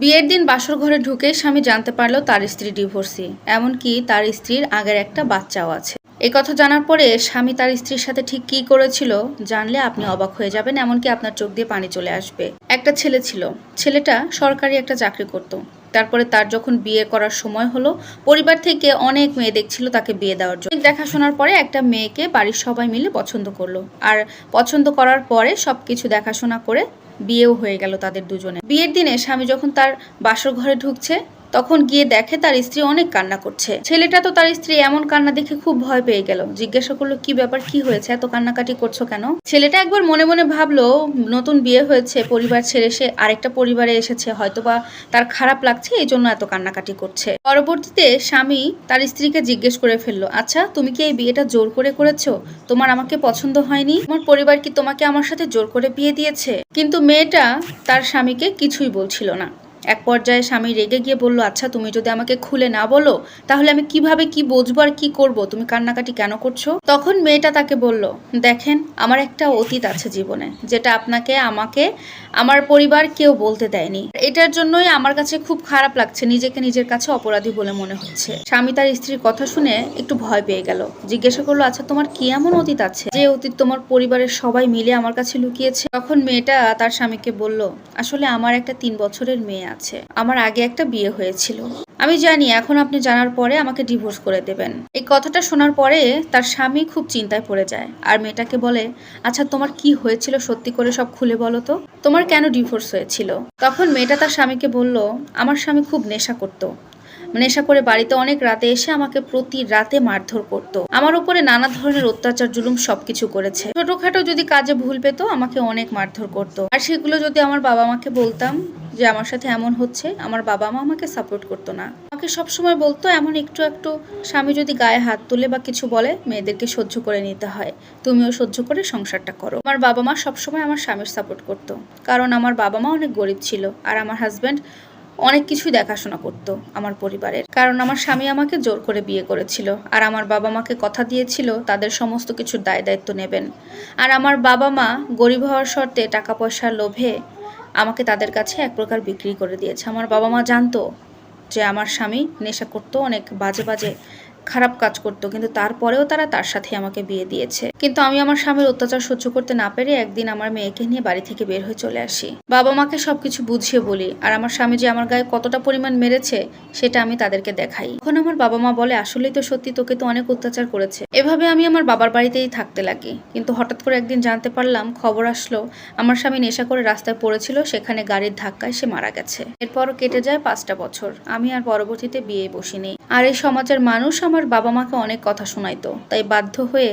বিয়ের দিন বাসর ঘরে ঢুকে স্বামী জানতে পারল তার স্ত্রী ডিভোর্সি, এমনকি তার স্ত্রীর আগের একটা বাচ্চাও আছে। এই কথা জানার পরে স্বামী তার স্ত্রীর সাথে ঠিক কী করেছিল জানলে আপনি অবাক হয়ে যাবেন, এমনকি আপনার চোখ দিয়ে পানি চলে আসবে। একটা ছেলে ছিল। ছেলেটা সরকারি একটা চাকরি করত। তারপরে তার যখন বিয়ে করার সময় হলো, পরিবার থেকে অনেক মেয়ে দেখছিল তাকে বিয়ে দেওয়ার জন্য। দেখাশোনার পরে একটা মেয়েকে বাড়ির সবাই মিলে পছন্দ করল। আর পছন্দ করার পরে সবকিছু দেখাশোনা করে বিয়েও হয়ে গেল তাদের দুজনে বিয়ের দিনে স্বামী যখন তার বাসর ঘরে ঢুকছে তখন গিয়ে দেখে তার স্ত্রী অনেক কান্না করছে। ছেলেটা তো তার স্ত্রী এমন কান্না দেখে খুব ভয় পেয়ে গেল। জিজ্ঞাসা করল, কি ব্যাপার? কি হয়েছে? এত কান্নাকাটি করছ কেন? ছেলেটা একবার মনে মনে ভাবলো, নতুন বিয়ে হয়েছে, পরিবার ছেড়ে সে আরেকটা পরিবারে এসেছে। হয়তোবা তার খারাপ লাগছে এই জন্য এত কান্নাকাটি করছে। পরবর্তীতে স্বামী তার স্ত্রীকে জিজ্ঞেস করে ফেলল আচ্ছা তুমি কি এই বিয়েটা জোর করে করেছ? তোমার আমাকে পছন্দ হয়নি? তোমার পরিবার কি তোমাকে আমার সাথে জোর করে বিয়ে দিয়েছে? কিন্তু মেয়েটা তার স্বামীকে কিছুই বলছিল না। এক পর্যায়ে স্বামী রেগে গিয়ে বলল আচ্ছা তুমি যদি আমাকে খুলে না বলো, তাহলে আমি কীভাবে, কি বুঝব আর কি করব? তুমি কান্নাকাটি কেন করছ? তখন মেয়েটা তাকে বলল, দেখেন, আমার একটা অতীত আছে জীবনে, যেটা আপনাকে, আমাকে, আমার পরিবার কেউ বলতে দেয়নি। এটার জন্যই আমার কাছে খুব খারাপ লাগছে, নিজেকে নিজের কাছে অপরাধী বলে মনে হচ্ছে। স্বামী তার স্ত্রীর কথা শুনে একটু ভয় পেয়ে গেল। জিজ্ঞাসা করল আচ্ছা তোমার কি এমন অতীত আছে, যে অতীত তোমার পরিবারের সবাই মিলে আমার কাছে লুকিয়েছে? তখন মেয়েটা তার স্বামীকে বলল, আসলে আমার একটা তিন বছরের মেয়ে আছে। আমার আগে একটা বিয়ে হয়েছিল। আমি জানি এখন আপনি জানার পরে আমাকে ডিভোর্স করে দেবেন। এই কথাটা শোনার পরে তার স্বামী খুব চিন্তায় পড়ে যায় আর মেয়েটাকে বলে আচ্ছা তোমার কি হয়েছিল সত্যি করে সব খুলে বলো তো? তোমার কেন ডিভোর্স হয়েছিল? তখন মেয়েটা তার স্বামীকে বলল, আমার স্বামী খুব নেশা করতো। নেশা করে বাড়িতে অনেক রাতে এসে আমাকে প্রতি রাতে মারধর করত। আমার উপরে নানা ধরনের অত্যাচার, জুলুম সবকিছু করেছে। ছোটখাটো যদি কাজে ভুল পেতো, আমাকে অনেক মারধর করত। আর সেগুলো যদি আমার বাবা মাকে বলতাম যে আমার সাথে এমন হচ্ছে, আমার বাবা মা আমাকে সাপোর্ট করতো না। আমাকে সবসময় বলতো, এমন একটু একটু স্বামী যদি গায়ে হাত তুলে বা কিছু বলে, মেয়েদেরকে সহ্য করে নিতে হয়। তুমিও সহ্য করে সংসারটা করো। আমার বাবা মা সবসময় আমার স্বামীর সাপোর্ট করতো, কারণ আমার বাবা মা অনেক গরিব ছিল আর আমার হাজব্যান্ড অনেক কিছুই দেখাশোনা করতো আমার পরিবারের। কারণ আমার স্বামী আমাকে জোর করে বিয়ে করেছিল আর আমার বাবা মাকে কথা দিয়েছিল, তাদের সমস্ত কিছুর দায় দায়িত্ব নেবেন। আর আমার বাবা মা গরিব হওয়ার শর্তে টাকা পয়সার লোভে আমাকে তাদের কাছে এক প্রকার বিক্রি করে দিয়েছে। আমার বাবা মা জানতো যে আমার স্বামী নেশা করতো, অনেক বাজে বাজে খারাপ কাজ করতো, কিন্তু তারপরেও তারা তার সাথে আমাকে বিয়ে দিয়েছে। কিন্তু আমি আমার স্বামীর অত্যাচার সহ্য করতে না পেরে একদিন আমার মেয়েকে নিয়ে বাড়ি থেকে বের হয়ে চলে আসি। বাবা মাকে সবকিছু বুঝিয়ে বলি, আর আমার স্বামী যে আমার গায়ে কতটা পরিমাণ মেরেছে, সেটা আমি তাদেরকে দেখাই। এখন আমার বাবা মা বলে, আসলেই তো সত্যি তোকে তো অনেক অত্যাচার করেছে। এভাবে আমি আমার বাবার বাড়িতেই থাকতে লাগি। কিন্তু হঠাৎ করে একদিন জানতে পারলাম, খবর আসলো, আমার স্বামী নেশা করে রাস্তায় পড়েছিল, সেখানে গাড়ির ধাক্কায় সে মারা গেছে। এরপরও কেটে যায় পাঁচটা বছর। আমি আর পরবর্তীতে বিয়ে বসিনি। আর এই সমাজের মানুষ আমার বাবা মাকে অনেক কথা শোনাইতো, তাই বাধ্য হয়ে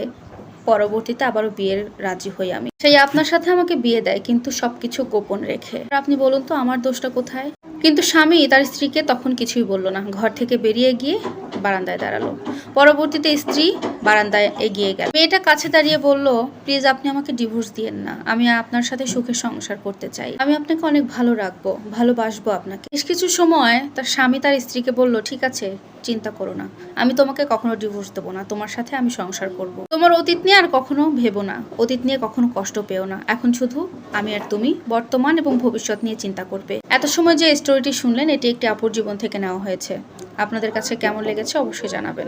পরবর্তীতে আবারও বিয়ের রাজি হই আমি। সেই আপনার সাথে আমাকে বিয়ে দেয়, কিন্তু সবকিছু গোপন রেখে। আপনি বলুন তো, আমার দোষটা কোথায়? কিন্তু স্বামী তার স্ত্রীকে তখন কিছুই বলল না। ঘর থেকে বেরিয়ে গিয়ে বারান্দায় দাঁড়াল। পরবর্তীতে স্ত্রী বারান্দায় এগিয়ে গেল। মেয়েটা কাছে দাঁড়িয়ে বলল, প্লিজ আপনি আমাকে ডিভোর্স দিয়েন না। আমি আপনার সাথে সুখে সংসার করতে চাই। আমি আপনাকে অনেক ভালো রাখব, ভালোবাসবো আপনাকে। বেশ কিছু সময় তার স্বামী তার স্ত্রীকে বলল, ঠিক আছে, চিন্তা করো না। আমি তোমাকে কখনো ডিভোর্স দেবো না। তোমার সাথে আমি সংসার করব। তোমার অতীত নিয়ে আর কখনো ভেবো না। অতীত নিয়ে কখনো কষ্ট পেও না। এখন শুধু আমি আর তুমি বর্তমান এবং ভবিষ্যৎ নিয়ে চিন্তা করবে। এত সময় যে স্টোরিটি শুনলেন, এটি একটি আপুর জীবন থেকে নেওয়া হয়েছে। আপনাদের কাছে কেমন লেগেছে অবশ্যই জানাবেন।